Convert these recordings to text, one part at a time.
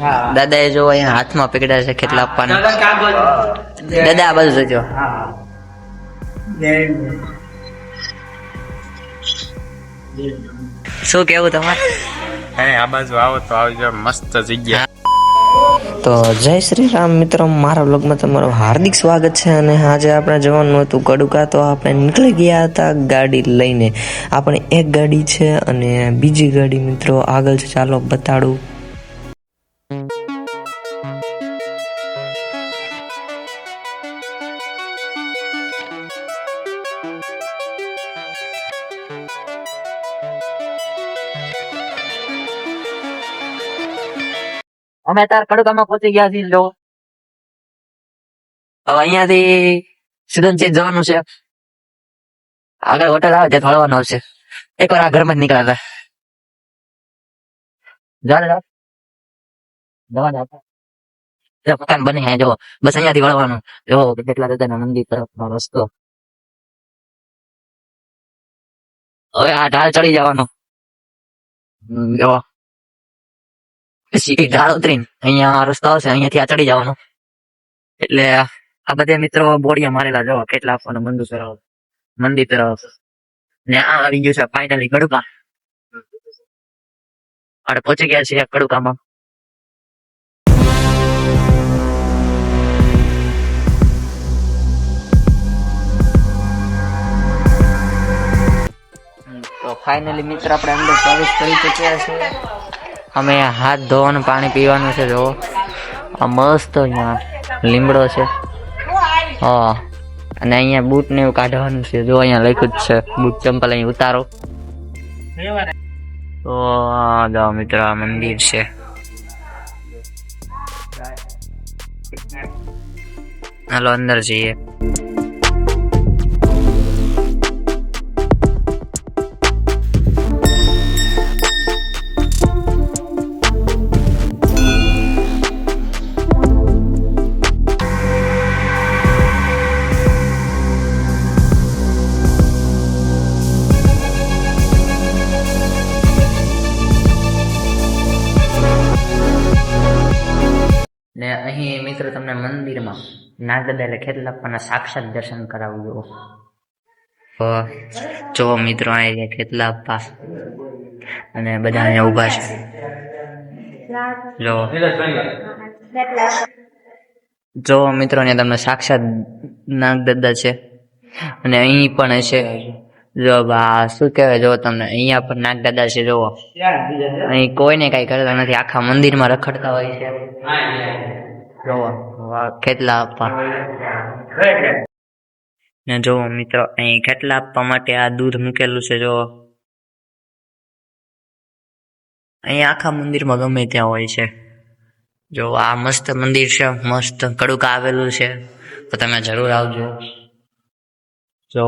હા. એ જો અહીંયા હાથમાં પકડ્યા છે કેટલા આપવાના? દાદા આ બાજુ જજો. શું કેવું તમારે? આ બાજુ આવો તો આવજો મસ્ત જગ્યા. તો જય શ્રી રામ મિત્રો મારા વ્લોગમાં તમારું હાર્દિક સ્વાગત છે અને આજે આપણે જવાનું હતું કડુકા તો આપણે નીકળી ગયા હતા ગાડી લઈને. આપણે એક ગાડી છે અને બીજી ગાડી મિત્રો આગળ છે ચાલો બતાડું. અમે તાર કડુકામાં પહોંચી ગયા છીએ, જો. હવે અહીંયાથી સુદનસિંહ જવાનું છે. આગળ હોટલ આવે ત્યાં ફરવાનું આવશે. એકવાર આ ઘરમાં જ નીકળ્યા હતા જવા મકાન બને જો. બસ અહીંયાથી વળવાનું. જો, કેટલા દાદાના મંદિર તરફનો રસ્તો. હવે આ ઢાળ ચડી જવાનો. જો પછી ઢાળ ઉતરીને અહીંયા રસ્તો આવશે અહીંયાથી આ ચડી જવાનો. એટલે આ બધા મિત્રો બોડિયા મારેલા જો કેટલા આપવાનું મંદિર તરફ મંદિર તરફ. ને આ આવી ગયું છે ફાઇનલી કડુકા આપણે પહોંચી ગયા છીએ કડુકામાં ફાઇનલી મિત્ર, આપણે અંદર પ્રવેશ કરી ચૂક્યા છીએ. અમે હાથ ધોવાનું, પાણી પીવાનું છે જો આ મસ્ત અહીંયા લીમડો છે. હા. અને અહીંયા બૂટ ને એવું કાઢવાનું છે. જો અહીંયા લખ્યું જ છે. બૂટ ચંપલ અહીં ઉતારો. તો આ જો મિત્ર મંદિર છે. હાલો, અંદર જઈએ. અહીં મિત્રો તમને મંદિરમાં નાગદાદા એટલે ખેતલાપાના સાક્ષાત દર્શન કરાવજો જો મિત્રો અહીંયા ખેતલાપા અને બધા અહીંયા ઊભા છે. જો. મિત્રો ને તમને સાક્ષાત નાગદાદા છે. અને અહીં પણ છે. જો બા, શું કહેવાય? જો તમને અહીંયા પણ નાગદાદા છે જોવો અહીં કોઈને કઈ કરતા નથી. આખા મંદિરમાં રખડતા હોય છે. કેટલા આપવા? ને જોવો મિત્રો, અહીં કેટલા આપવા માટે આ દૂધ મૂકેલું છે જો અહીં આખા મંદિરમાં ગમે ત્યાં હોય છે. જો આ મસ્ત મંદિર છે, મસ્ત કડુકા આવેલું છે. તો તમે જરૂર આવજો. જો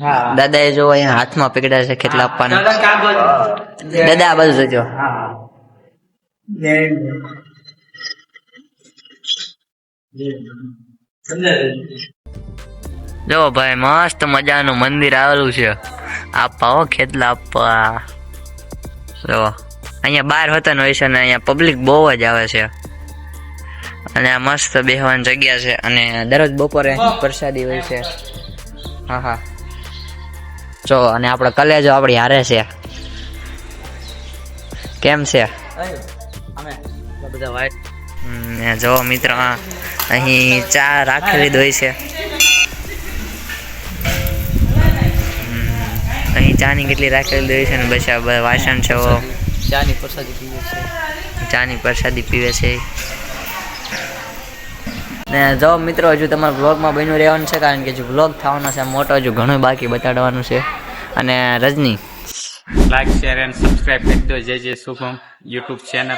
હા. દાદાએ જો અહીંયા હાથમાં પકડ્યા છે કેટલા આપવાના? દાદા દાદા આ બાજુ જજો. જો ભાઈ મસ્ત મજાનું મંદિર આવેલું છે. આપવા હો ખેતલા આપવા. જો અહીંયા બાર હોતા હોય છે અને અહીંયા પબ્લિક બહુ જ આવે છે. અને આ મસ્ત બેહવાની જગ્યા છે. અને દરરોજ બપોરે પ્રસાદી હોય છે. હા હા. જો અને આપણે કલેજો આપણી હારે છે. કેમ છે? જો મિત્ર અહીં ચા રાખેલી દોઈ છે. અહીં ચાની કેટલી રાખેલી દોઈ છે ને બસ વાસણ છે ચા ચાની પ્રસાદી પીવે છે. ચાની પ્રસાદી પીવે છે. ને જો મિત્રો હજુ તમારા વ્લોગમાં બન્યું રહેવાનું છે કારણ કે હજુ વ્લોગ થવાનો છે મોટો હજુ ઘણું બાકી બતાડવાનું છે. અને Rajni. Like share and subscribe કરી દો. જે જે શુભમ યુટ્યુબ ચેનલ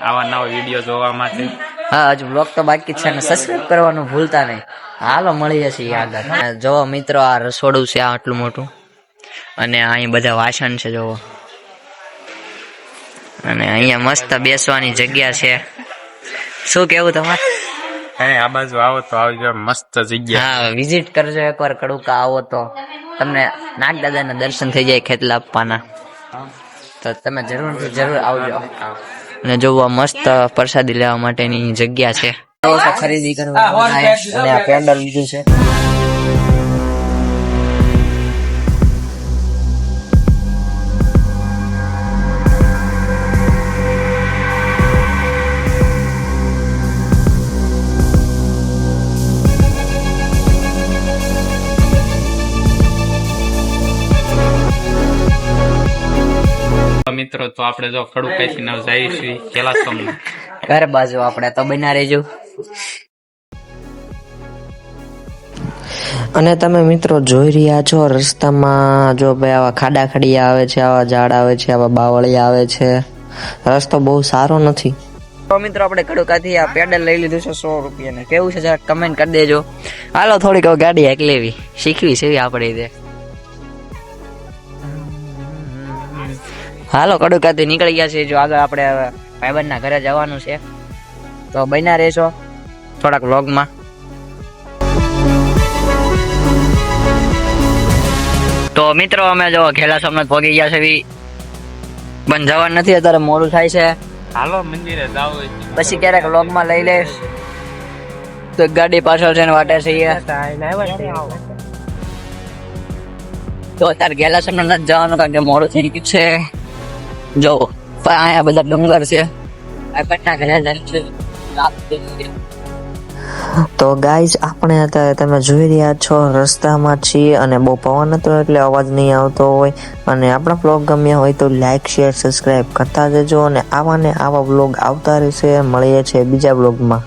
આવા નવા વીડિયો જોવા માટે. હા હજુ બ્લોગ તો બાકી છે ને સબસ્ક્રાઈબ કરવાનું ભૂલતા નહીં. હાલો મળી જશે ઈ આગળ જોવો મિત્રો આ રસોડું છે આટલું મોટું. અને અહીં બધા વાસણ છે જોવો અને અહીંયા મસ્ત બેસવાની જગ્યા છે. શું કેવું તમારે? અને આ બાજુ આવો તો આવજો. મસ્ત જગ્યા. હા વિઝિટ કરજો એકવાર કડુકા આવો તો. તમને નાગ દાદાના દર્શન થઈ જાય ખેતલા આપવાના. તો તમે જરૂરથી જરૂર આવજો. અને જોવા મસ્ત પ્રસાદી લેવા માટેની જગ્યા છે. ખરીદી કરવા અને આ પેન્ડલ લીધું છે. મિત્રો, તો આપણે જો ખડુકાઈથી નવ જઈએ છીએ કેલા સોમનાથ ઘર બાજુ આપણે તો બના રહેજો. અને તમે મિત્રો જોઈ રહ્યા છો, રસ્તામાં જો ભાઈ આવા ખાડા ખડિયા આવે છે, આવા ઝાડ આવે છે, આવા બાવળિયા આવે છે. રસ્તો બહુ સારો નથી. તો મિત્રો, આપણે કડુકાથી આ પેડલ લઈ લીધું છે સો રૂપિયાને. કેવું છે, જરા કમેન્ટ કરી દેજો. હાલો, થોડીક ગાડી એક લેવી. શીખવી છે આપણે તે હાલો કડુકાથી નીકળી ગયા છે જો આગળ આપણે હવે ભાઈબંધના ઘરે જવાનું છે. તો બન્યા રહેશો થોડાક વ્લોગમાં. તો મિત્રો અમે જો ઘેલા સોમનાથ પહોંચી ગયા છે. પણ જવાનું નથી અત્યારે મોડું થાય છે. હાલો મંદિરે જાવ પછી ક્યારેક વ્લોગમાં લઈ લઈશ. તો ગાડી પાછળ છે ને વાટે છે તો અત્યારે ઘેલા નથી જવાનું કારણ કે મોડું થઈ ગયું છે. જો અહીંયા બધા ડુંગર છે. તો ગાઈઝ, આપણે અત્યારે તમે જોઈ રહ્યા છો, રસ્તામાં છીએ અને બહુ પવન હતો એટલે અવાજ નહીં આવતો હોય. અને આપણા બ્લોગ ગમ્યા હોય તો લાઈક શેર સબસ્ક્રાઈબ કરતા જજો અને આવા ને આવા બ્લોગ આવતા રહેશે. મળીએ છીએ બીજા બ્લોગમાં